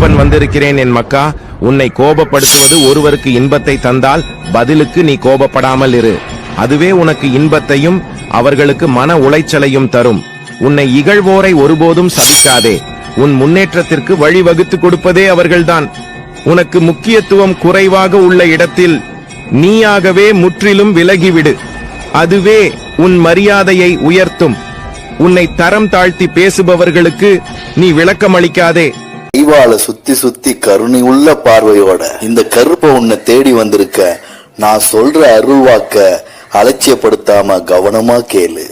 தகப்பன் வந்திருக்கிறேன் என் மக்கா. உன்னை கோபப்படுத்துவது ஒருவருக்கு இன்பத்தை தந்தால் பதிலுக்கு நீ கோபப்படாமல் இரு. அதுவே உனக்கு இன்பத்தையும் அவர்களுக்கு மன உளைச்சலையும் தரும். உன்னை இகழ்வோரை ஒருபோதும் சபிக்காதே. உன் முன்னேற்றத்திற்கு வழிவகுத்து கொடுப்பதே அவர்கள்தான். உனக்கு முக்கியத்துவம் குறைவாக உள்ள இடத்தில் நீயாகவே முற்றிலும் விலகிவிடு. அதுவே உன் மரியாதையை உயர்த்தும். உன்னை தரம் தாழ்த்தி பேசுபவர்களுக்கு நீ விளக்கமளிக்காதே. ஐவாள சுத்தி சுத்தி கருணை உள்ள பார்வையோட இந்த கருப்பை உன்னை தேடி வந்திருக்க நான் சொல்ற அருள்வாக்க அலட்சியப்படுத்தாம கவனமா கேளு.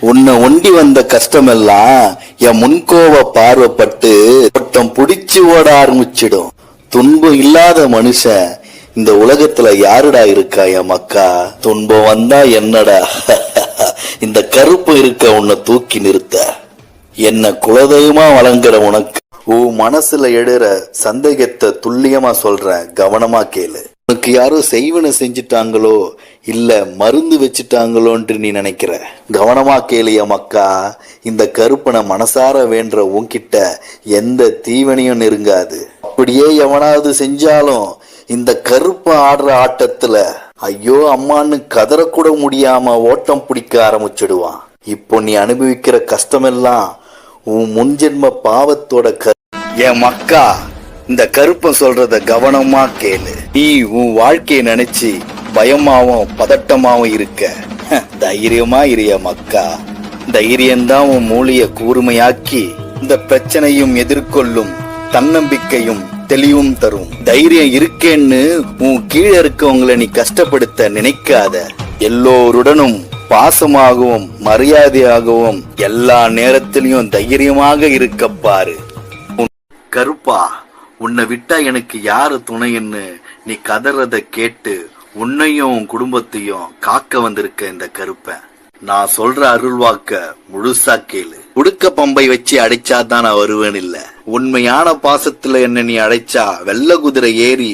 உன்னை ஒண்டி வந்த கஷ்டமெல்லாம் என் முன்கோவ பார்வைப்பட்டு ஒட்டம் புடிச்சு ஓட ஆரம்பிச்சிடும். துன்பம் இல்லாத மனுஷன் இந்த உலகத்துல யாருடா இருக்கா என் மக்கா? துன்பம் வந்தா என்னடா? இந்த கருப்பு இருக்க உன்னை தூக்கி நிறுத்த. என்ன குலதெய்வமா வழங்குற உனக்கு உன் மனசுல எழுற சந்தேகத்தை துல்லியமா சொல்றேன் கவனமா கேளு. உனக்கு யாரோ செய்வன செஞ்சிட்டாங்களோ இல்ல மருந்து வச்சுட்டாங்களோன்ட்டு நீ நினைக்கிற. கவனமா கேளிய மக்கா இந்த கருப்பனை மனசார வேண்ட உன்கிட்ட எந்த தீவனையும் நெருங்காது. அப்படியே எவனாவது செஞ்சாலும் இந்த கருப்பு ஆடுற ஆட்டத்துல ஐயோ அம்மான்னு கதறக்கூட முடியாம ஓட்டம் பிடிக்க ஆரம்பிச்சிடுவான். இப்போ நீ அனுபவிக்கிற கஷ்டமெல்லாம் உன் முன்ஜென்ம பாவத்தோட கரு என் மக்கா இந்த கருப்பன் சொல்றத கவனமா கேளு. நீ உன் வாழ்க்கைய நினைச்சு பயமாவும் பதட்டமாவும் இருக்க. தைரியமா இரு மக்கா. தைரியம்தான் உன் மூலிய கூர்மையாக்கி இந்த பிரச்சனையும் எதிர்கொள்ளும் தன்னம்பிக்கையும் தெளிவும் தரும். தைரியம் இருக்கேன்னு உன் கீழே இருக்கவங்களை நீ கஷ்டப்படுத்த நினைக்காத. எல்லோருடனும் பாசமாகவும் மரியாதையாகவும் எல்லா நேரத்திலையும் தைரியமாக இருக்க பாரு. உன் கருப்பா உன்னை விட்டா எனக்கு யாரு துணைன்னு நீ கதறத கேட்டு உன்னையும் உன் குடும்பத்தையும் காக்க வந்திருக்க இந்த கருப்பன். நான் சொல்ற அருள்வாக்க முழுசா கேளு. உடுக்க பம்பை வச்சு அடைச்சாதான் நான் வருவேன் இல்ல. உண்மையான பாசத்துல என்ன நீ அடைச்சா வெள்ள குதிரை ஏறி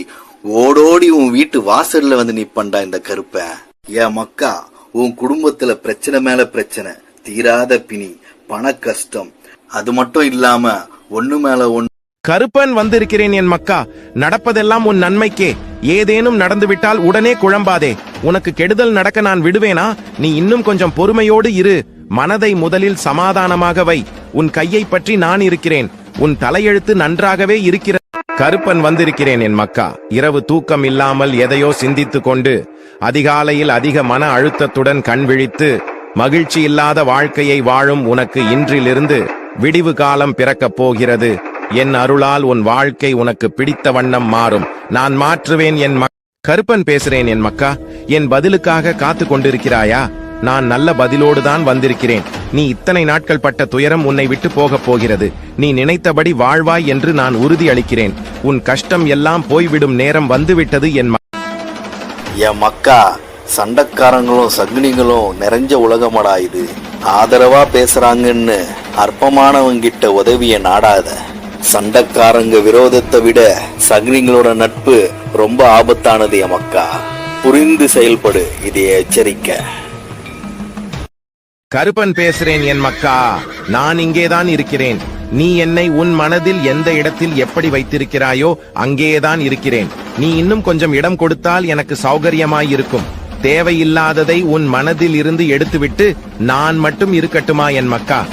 ஓடோடி உன் வீட்டு வாசல்ல வந்து நிப்பண்டா இந்த கருப்பன். ஏ மக்கா உன் குடும்பத்துல பிரச்சனை மேல பிரச்சனை தீராத பிணி பண கஷ்டம். அது மட்டும் இல்லாம ஒண்ணு மேல ஒண்ணு. கருப்பன் வந்திருக்கிறேன் என் மக்கா. நடப்பதெல்லாம் உன் நன்மைக்கே. ஏதேனும் நடந்துவிட்டால் உடனே குழம்பாதே. உனக்கு கெடுதல் நடக்க நான் விடுவேனா? நீ இன்னும் கொஞ்சம் பொறுமையோடு இரு. மனதை முதலில் சமாதானமாக வை. உன் கையை பற்றி நான் இருக்கிறேன். உன் தலையெழுத்து நன்றாகவே இருக்கிற கருப்பன் வந்திருக்கிறேன் என் மக்கா. இரவு தூக்கம் இல்லாமல் எதையோ சிந்தித்துக் கொண்டு அதிகாலையில் அதிக மன அழுத்தத்துடன் கண் விழித்து மகிழ்ச்சி இல்லாத வாழ்க்கையை வாழும் உனக்கு இன்றிலிருந்து விடிவு காலம் பிறக்கப் போகிறது. என் அருளால் உன் வாழ்க்கை உனக்கு பிடித்த வண்ணம் மாறும். நான் மாற்றுவேன் என் கருப்பன் பேசுறேன் என் மக்கா. என் பதிலுக்காக காத்து கொண்டிருக்கிறாயா நான் நல்ல பதிலோடு தான் வந்திருக்கிறேன். நீ இத்தனை நாட்கள் பட்ட துயரம் உன்னை விட்டு போகப் போகிறது. நீ நினைத்தபடி வாழ்வாய் என்று நான் உறுதி அளிக்கிறேன். உன் கஷ்டம் எல்லாம் போய்விடும் நேரம் வந்துவிட்டது என் என் மக்கா சண்டக்காரங்களும் சகுனிகளும் நிறைஞ்ச உலகமடா இது. ஆதரவா பேசுறாங்கன்னு அற்பமானவங்கிட்ட உதவிய நாடாத. சண்டைக்காரங்க விரோதத்தை விட சகுனிங்களோட நட்பு ரொம்ப ஆபத்தானது என் மக்கா. புரிந்து செயல்படு இதை எச்சரிக்கை. கருப்பன் பேசுறேன் என் மக்கா. நான் இங்கேதான் இருக்கிறேன். நீ என்னை உன் மனதில் எந்த இடத்தில் எப்படி வைத்திருக்கிறாயோ அங்கேதான் இருக்கிறேன். நீ இன்னும் கொஞ்சம் இடம் கொடுத்தால் எனக்கு சௌகரியமாயிருக்கும் தேவையில்லாததை உன் மனதில் இருந்து எடுத்துவிட்டு நான் மட்டும் இருக்கட்டுமா என் மக்கா?